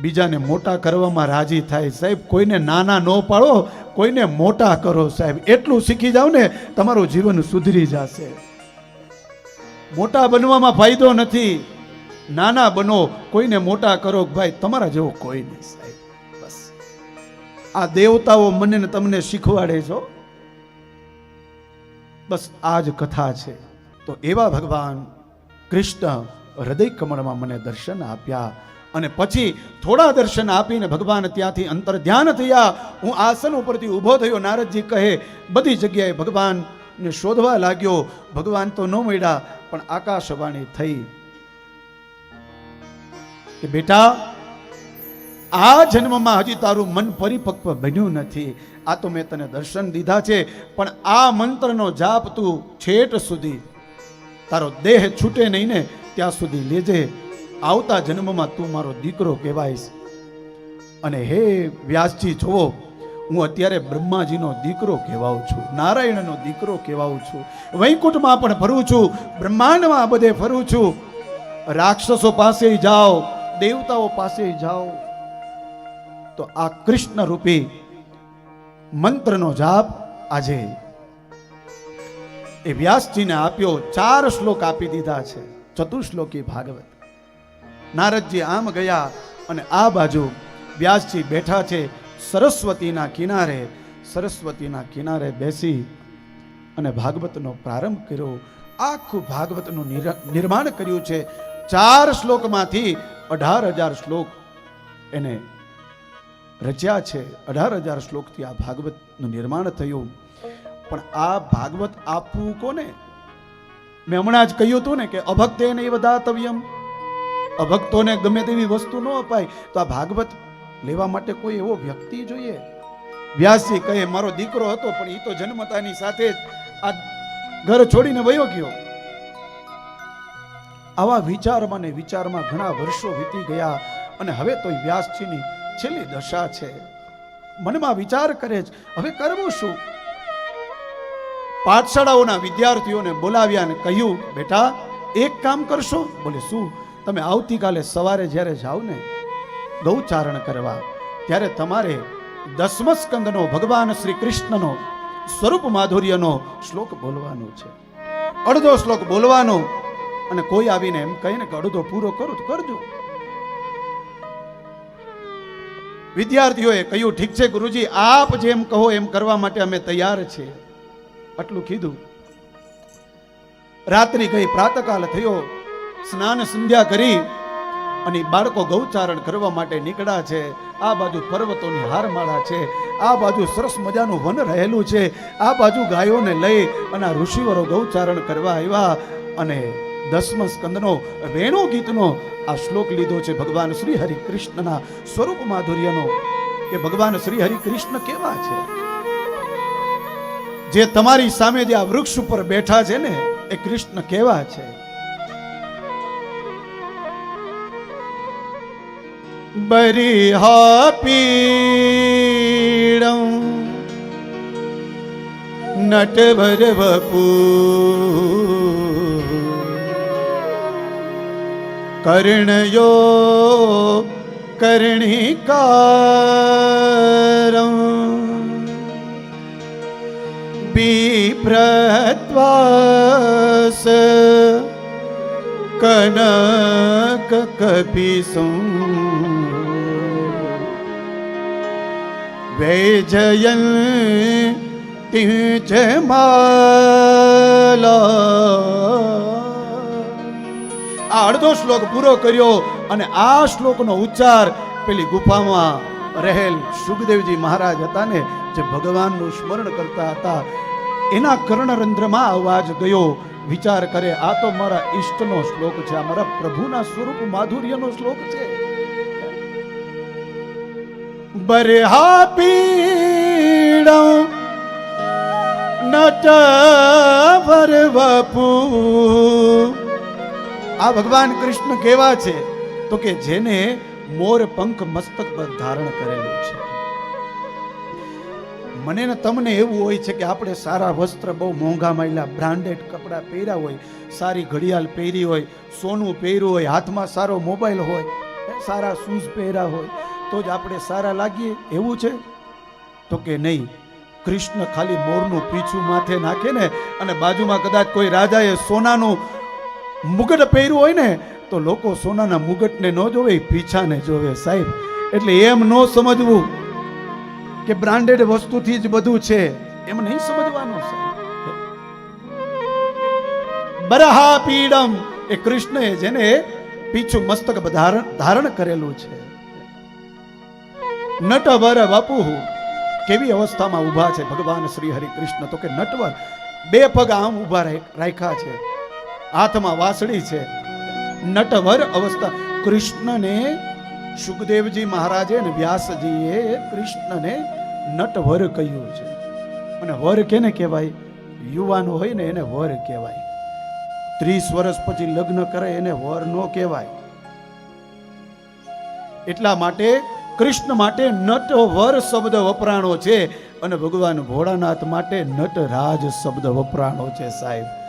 બીજાને મોટા કરવામાં રાજી થાય. સાહેબ, કોઈને નાના ન પાડો, કોઈને મોટા કરો સાહેબ. એટલું શીખી જાવ ને, તમારું જીવન સુધરી જશે. મોટા બનવામાં ફાયદો નથી. નાના બનો, કોઈને મોટા કરો. ભાઈ, તમારા જેવો કોઈ નહીં સાહેબ. બસ. આ દેવતાઓ મને ને તમને શીખવાડે છો. બસ, આ જ કથા છે. તો એવા ભગવાન કૃષ્ણ હૃદય કમળમાં મને દર્શન આપ્યા. અને પછી થોડા દર્શન આપીને ભગવાન ત્યાંથી અંતર ધ્યાન થયા. હું આસન ઉપરથી ઊભો થયો. નારદજી કહે, બધી જગ્યાએ ભગવાનને શોધવા લાગ્યો. ભગવાન તો ન મળ્યા, પણ આકાશવાણી થઈ. કે બેટા, આ જન્મમાં હજી તારું મન પરિપક્વ બન્યું નથી. આ તો મેં તને દર્શન દીધા છે, પણ આ મંત્રનો જાપ તું છેટ સુધી, તારો દેહ છૂટે નહીં ને, ત્યાં સુધી લેજે. આવતા જન્મમાં તું મારો દીકરો કહેવાઈશ. અને હે વ્યાસજી, જુઓ, હું અત્યારે બ્રહ્માજીનો દીકરો કહેવાઉં છું, નારાયણનો દીકરો કહેવાઉં છું, વૈકુંઠમાં પણ ફરું છું, બ્રહ્માંડમાં બધે ફરું છું. રાક્ષસો પાસે જાઓ, દેવતાઓ પાસે જાઓ. તો આ કૃષ્ણ રૂપી મંત્રનો જાપ આજે એ વ્યાસજીને આપ્યો, ચાર શ્લોક આપી દીધા છે. ચતુશ્લોકી ભાગવત. નારદજી આમ ગયા અને આ બાજુ વ્યાસજી બેઠા છે સરસ્વતીના કિનારે. સરસ્વતીના કિનારે બેસી અને ભાગવતનો પ્રારંભ કર્યો. આખું ભાગવતનું નિર- નિર્માણ કર્યું છે. ચાર શ્લોકમાંથી અઢાર હજાર શ્લોક એને રચ્યા છે. અઢાર હજાર શ્લોકથી આ ભાગવતનું નિર્માણ થયું. પણ આ ભાગવત આપવું કોને? મેં હમણાં જ કહ્યું હતું ને કે અભક્તે નહીં વધાતવ્યમ અભક્તોને ગમે તેવી વસ્તુ ન અપાય, તો આ ભાગવત લેવા માટે કોઈ એવો વ્યક્તિ જોઈએ? વ્યાસજી કહે, મારો દીકરો હતો, પણ એ તો જન્મતાની સાથે જ આ ઘર છોડીને વયો ગયો. આવા વિચારમાં ને વિચારમાં ઘણા વર્ષો વીતી ગયા અને હવે તો વ્યાસજીની છેલ્લી દશા છે. મનમાં વિચાર કરે છે, હવે કરવું શું? પાઠશાળાઓના વિદ્યાર્થીઓને બોલાવ્યા અને કહ્યું, બેટા, એક કામ કરશો? બોલે, શું? તમે આવતીકાલે સવારે જ્યારે જાઓ ને ગૌચારણ કરવા, ત્યારે તમારે દસમ સ્કંદનો ભગવાન શ્રી કૃષ્ણનો સ્વરૂપ માધુર્યનો શ્લોક બોલવાનો છે. અડધો શ્લોક બોલવાનો અને કોઈ આવીને એમ કહીને કે અડધો પૂરો કરો તો કરજો. વિદ્યાર્થીઓએ કહ્યું, ઠીક છે ગુરુજી, આપ જેમ કહો એમ કરવા માટે અમે તૈયાર છીએ આટલું કીધું. રાત્રિ ગઈ, પ્રાતકાલ થયો. સ્નાન સંધ્યા કરી અને બાળકો ગૌચારણ કરવા માટે નીકળ્યા છે. આ બાજુ પર્વતોની હારમાળા છે. આ બાજુ સરસ મજાનું વન રહેલું છે. આ બાજુ ગાયોને લઈ અને ઋષિવરો ગૌચારણ કરવા આવ્યા અને દસમ સ્કંદનો વેણુ ગીતનો આ શ્લોક લીધો છે ભગવાન શ્રી હરિ કૃષ્ણના સ્વરૂપ માધુર્યનો. કે ભગવાન શ્રી હરિ કૃષ્ણ કેવા છે? જે તમારી સામે જે આ વૃક્ષ ઉપર બેઠા છે ને, એ કૃષ્ણ કેવા છે? બરિહા પીડમ નટભર વપુ કર્ણયો કર્ણિકારમ बिभ्रत्वास कनक कपिसुं वैजयन् આ અડધો શ્લોક પૂરો કર્યો અને આ શ્લોકનો ઉચ્ચાર પેલી ગુફામાં રહેલ સુખદેવજી મહારાજ હતા ને જે ભગવાનનું સ્મરણ કરતા હતા એના કર્ણરંધ્રમાં અવાજ ગયો વિચાર કરે આ તો મારા ઈષ્ટનો શ્લોક છે આ મારા પ્રભુના સ્વરૂપ માધુર્યનો શ્લોક છે બરહા પીડ નટ ભર વપુ આ ભગવાન કૃષ્ણ કેવા છે તો કે જેને મોર પંખ મસ્તક પર ધારણ કરેલું છે મને ને તમને એવું હોય છે કે આપણે સારા વસ્ત્ર બહુ મોંઘા માયલા, બ્રાન્ડેડ કપડાં પહેર્યા હોય, સારી ઘડિયાળ પહેરી હોય, સોનું પહેર્યું હોય, હાથમાં સારો મોબાઈલ હોય, સારા શૂઝ પહેર્યા હોય તો જ આપણે સારા લાગીએ, એવું છે? તો કે નહીં. કૃષ્ણ ખાલી મોરનું પીછું માથે નાખે ને, અને બાજુમાં કદાચ કોઈ રાજાએ સોનાનું મુગટ પહેર્યું હોય ને, તો લોકો સોનાના મુગટને ન જોવે પીછાને જોવે સાહેબ. એટલે એમ ન સમજવું કે બ્રાન્ડેડ વસ્તુથી જ બધું છે. એમ નહીં સમજવાનું સાહેબ. બરહા પીડમ એ કૃષ્ણએ જેને પીછું મસ્તક ધારણ ધારણ કરેલું છે. નટવર વપુહુ કેવી અવસ્થામાં ઊભા છે ભગવાન શ્રી હરિ કૃષ્ણ તો કે નટવર, બે પગ આમ ઊભા રાખ- રાખ્યા છે. હાથમાં વાસળી છે. નટવર અવસ્થા. કૃષ્ણને સુખદેવજી મહારાજે ને વ્યાસજીએ કૃષ્ણને નટવર કહ્યું છે. અને વર કેને કહેવાય? યુવાન હોય ને એને વર કહેવાય. ત્રીસ વર્ષ પછી લગ્ન કરે એને વર નો કહેવાય. એટલા માટે કૃષ્ણ માટે નટ વર શબ્દ વપરાણો છે અને ભગવાન ભોળાનાથ માટે નટરાજ શબ્દ વપરાણો છે સાહેબ.